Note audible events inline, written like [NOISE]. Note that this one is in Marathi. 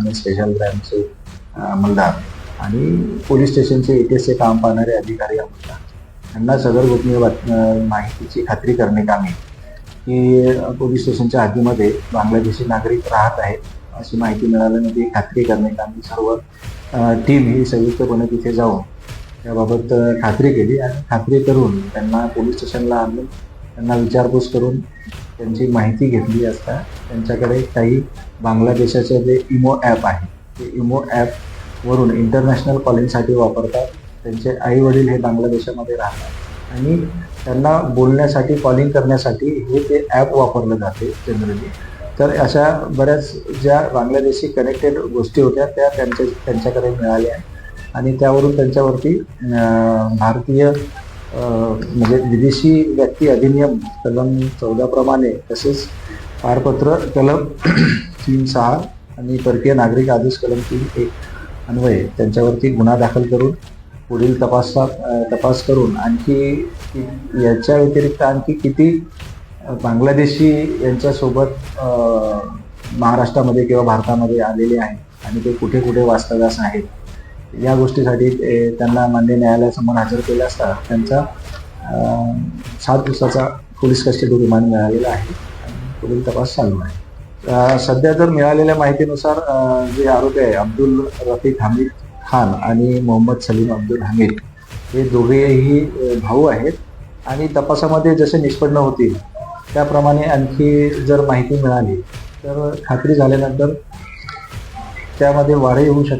त्याचप्रमाणे स्पेशल ब्रँचचे अंमलदार आणि पोलीस स्टेशनचे एटीएसचे काम पाहणारे अधिकारी अंमलदार यांना सदर गोपनीय बात- माहितीची खात्री करणे कामे. की पोलीस स्टेशनच्या हद्दीमध्ये बांगलादेशी नागरिक राहत आहेत अशी माहिती मिळाल्याने खात्री करणे कामी सर्व टीम ही संयुक्तपणे तिथे जाऊन त्याबाबत खात्री केली आणि खात्री करून त्यांना पोलीस स्टेशनला आणून त्यांना विचारपूस करून त्यांची माहिती घेतली असता त्यांच्याकडे काही बांगलादेशाचे जे इमो ॲप आहे ते इमो ॲपवरून इंटरनॅशनल कॉलिंगसाठी वापरतात. त्यांचे आई वडील हे बांगलादेशामध्ये राहतात. आणि त्यांना बोलण्यासाठी कॉलिंग करण्यासाठी हे ते ॲप वापरलं जाते जनरली. तर अशा बऱ्याच ज्या बांगलादेशी कनेक्टेड गोष्टी होत्या त्या त्यांच्या त्यांच्याकडे मिळाल्या. आणि त्यावरून त्यांच्यावरती भारतीय म्हणजे विदेशी व्यक्ती अधिनियम कलम चौदाप्रमाणे तसेच पारपत्र कलम [CLEARS THROAT] तीन सहा आणि परकीय नागरिक आदेश कलम तीन एक अन्वये त्यांच्यावरती गुन्हा दाखल करून पुढील तपासा तपास करून आणखी याच्या व्यतिरिक्त आणखी किती बांगलादेशी यांच्यासोबत महाराष्ट्रामध्ये किंवा भारतामध्ये आलेले आहेत आणि ते कुठे कुठे वास्तव्यास आहेत? या गोष्टीसाठी ते- त्यांना मान्य न्यायालयासमोर हजर केलं असता त्यांचा सात दिवसाचा पोलीस कस्टडी रिमांड मिळालेला आहे. पुढील तपास चालू आहे. सध्या तर मिळालेल्या माहितीनुसार जे आरोपी आहे अब्दुल रफीक हमीद खान आणि मोहम्मद सलीम अब्दुल हमीद हे दोघेही भाऊ आहेत. आणि तपासामध्ये जसे निष्पन्न होतील त्याप्रमाणे आणखी जर माहिती मिळाली तर खात्री झाल्यानंतर त्यामध्ये वाढही होऊ शकते.